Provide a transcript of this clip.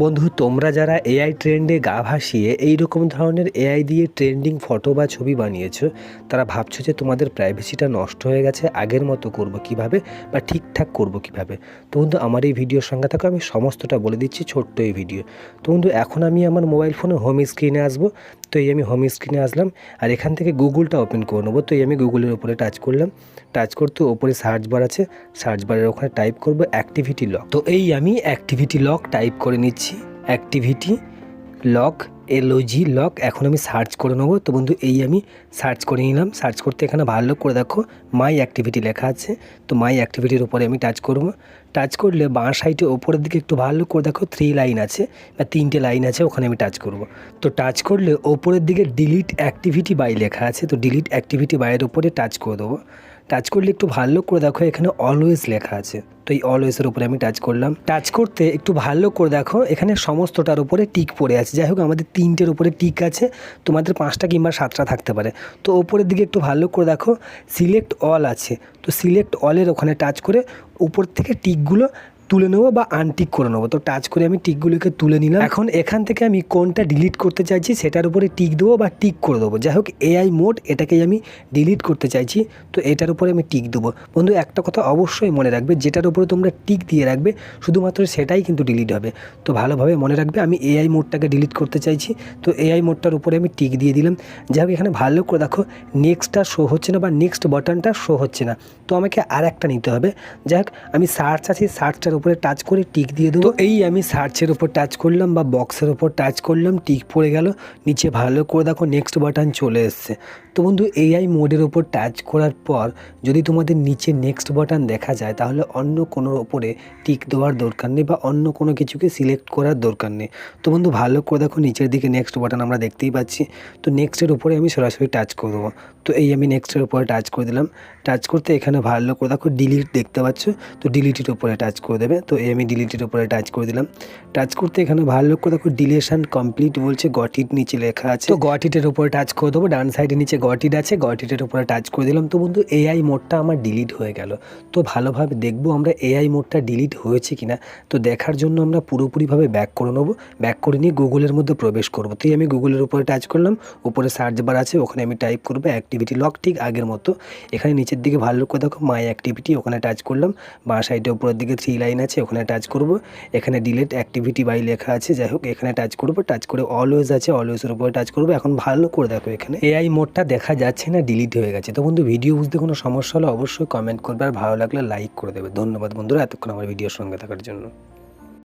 বন্ধু, তোমরা যারা এআই ট্রেন্ডে গা ভাসিয়ে এই রকম ধরনের এআই দিয়ে ট্রেন্ডিং ফটো বা ছবি বানিয়েছো, তারা ভাবছ যে তোমাদের প্রাইভেসিটা নষ্ট হয়ে গেছে, আগের মতো করব কীভাবে বা ঠিকঠাক করব কীভাবে? তো বন্ধু, আমার এই ভিডিওর সঙ্গে থাকো, আমি সমস্তটা বলে দিচ্ছি ছোট্ট এই ভিডিও। তো বন্ধু, এখন আমি আমার মোবাইল ফোনে হোম স্ক্রিনে আসব, তো এই আমি হোম স্ক্রিনে আসলাম, আর এখান থেকে গুগলটা ওপেন করে নেব। তো এই আমি গুগলের উপরে টাচ করলাম টাচ করতে ওপরে সার্চ বার আছে সার্চ বারের ওখানে টাইপ করব অ্যাক্টিভিটি লক তো এই আমি অ্যাক্টিভিটি লক টাইপ করে নিচ্ছি। অ্যাক্টিভিটি লক এলওজি লক এখন আমি সার্চ করে নেব। তো বন্ধু, এই আমি সার্চ করে নিলাম। সার্চ করতে এখানে ভালো করে দেখো মাই অ্যাক্টিভিটি লেখা আছে। তো মাই অ্যাক্টিভিটির উপরে আমি টাচ করব। টাচ করলে বাঁ সাইডে ওপরের দিকে একটু ভালো করে দেখো থ্রি লাইন আছে বা তিনটে লাইন আছে, ওখানে আমি টাচ করব। তো টাচ করলে ওপরের দিকে ডিলিট অ্যাক্টিভিটি বাই লেখা আছে। তো ডিলিট অ্যাক্টিভিটি বাইয়ের উপরে টাচ করে দেবো। টাচ করলে একটু ভালো করে দেখো, এখানে অলওয়েজ লেখা আছে। তো এই অলওয়েজের উপরে আমি টাচ করলাম। টাচ করতে একটু ভালো করে দেখো, এখানে সমস্তটার উপরে টিক পড়ে আছে। যাই হোক, আমাদের তিনটের উপরে টিক আছে, তোমাদের পাঁচটা কিংবা সাতটা থাকতে পারে। তো ওপরের দিকে একটু ভালো করে দেখো সিলেক্ট অল আছে। তো সিলেক্ট অলের ওখানে টাচ করে উপর থেকে টিকগুলো তুলে নেব বা আনটিক করে নেব। তো টাচ করে আমি টিকগুলোকে তুলে নিলাম। এখন এখান থেকে আমি কোনটা ডিলিট করতে চাইছি সেটার উপরে টিক দেবো বা টিক করে দেবো। যাই হোক এআই মোড এটাকেই আমি ডিলিট করতে চাইছি। তো এটার উপরে আমি টিক দেবো। বন্ধু, একটা কথা অবশ্যই মনে রাখবে, যেটার উপরে তোমরা টিক দিয়ে রাখবে, শুধুমাত্র সেটাই কিন্তু ডিলিট হবে। তো ভালোভাবে মনে রাখবে, আমি এআই মোডটাকে ডিলিট করতে চাইছি। তো এআই মোডটার উপরে আমি টিক দিয়ে দিলাম। যাই হোক, এখানে ভালো করে দেখো নেক্সটটা শো হচ্ছে না বা নেক্সট বাটনটা শো হচ্ছে না। তো আমাকে আর একটা নিতে হবে। যাই হোক, আমি সার্চ আছি সার্চটার উপরে টাচ করে টিক দিয়ে দেবো। এই আমি সার্চের উপর টাচ করলাম বা বক্সের উপর টাচ করলাম টিক পড়ে গেল, নিচে ভালো করে দেখো নেক্সট বাটন চলে এসছে। তো বন্ধু এআই মোডের ওপর টাচ করার পর যদি তোমাদের নিচে নেক্সট বাটন দেখা যায়, তাহলে অন্য কোনোর ওপরে টিক দেওয়ার দরকার নেই বা অন্য কোনো কিছুকে সিলেক্ট করার দরকার নেই। তো বন্ধু, ভালো করে দেখো নিচের দিকে নেক্সট বাটন আমরা দেখতেই পাচ্ছি। তো নেক্সটের উপরে আমি সরাসরি টাচ করে দেবো। তো এই আমি নেক্সটের উপরে টাচ করে দিলাম। টাচ করতে এখানে ভালো করে দেখো ডিলিট দেখতে পাচ্ছ? তো ডিলিটের উপরে টাচ করে দেবে। তো এই আমি ডিলিটের উপরে টাচ করে দিলাম। টাচ করতে এখানে ভালো করে দেখো ডিলেশন কমপ্লিট বলছে গটিট নিচে লেখা আছে। তো গটিটের উপরে টাচ করে দেবো, ডান সাইডে নিচে গটিট আছে গটিটের উপরে টাচ করে দিলাম। তো বন্ধু এআই মোডটা আমার ডিলিট হয়ে গেল। তো ভালোভাবে দেখব আমরা এআই মোডটা ডিলিট হয়েছে কিনা। তো দেখার জন্য আমরা পুরোপুরিভাবে ব্যাক করে নেব। ব্যাক করে নিয়ে গুগলের মধ্যে প্রবেশ করব। তো আমি গুগলের উপরে টাচ করলাম, উপরে সার্চ বার আছে, ওখানে আমি টাইপ করব অ্যাক্টিভিটি লক ঠিক আগের মতো। এখানে নিচের দিকে ভালো করে দেখো মাই অ্যাক্টিভিটি ওখানে টাচ করলাম। বাঁ সাইডে উপরের দিকে থ্রি লাইন আছে, ওখানে টাচ করব। এখানে ডিলেট অ্যাক্টিভিটি বাই লেখা আছে, যাই হোক, এখানে টাচ করব টাচ করে অলওয়েজ আছে অলওয়েজের উপরে টাচ করব। এখন ভালো করে দেখো এখানে। এআই মোডটা দেখা যাচ্ছে না ডিলিট হয়ে গেছে। তো বন্ধু ভিডিও বুঝতে কোনো সমস্যা হলে অবশ্যই কমেন্ট করবে, আর ভালো লাগলে লাইক করে দেবে। ধন্যবাদ বন্ধুরা, এতক্ষণ আমার ভিডিওর সঙ্গে থাকার জন্য।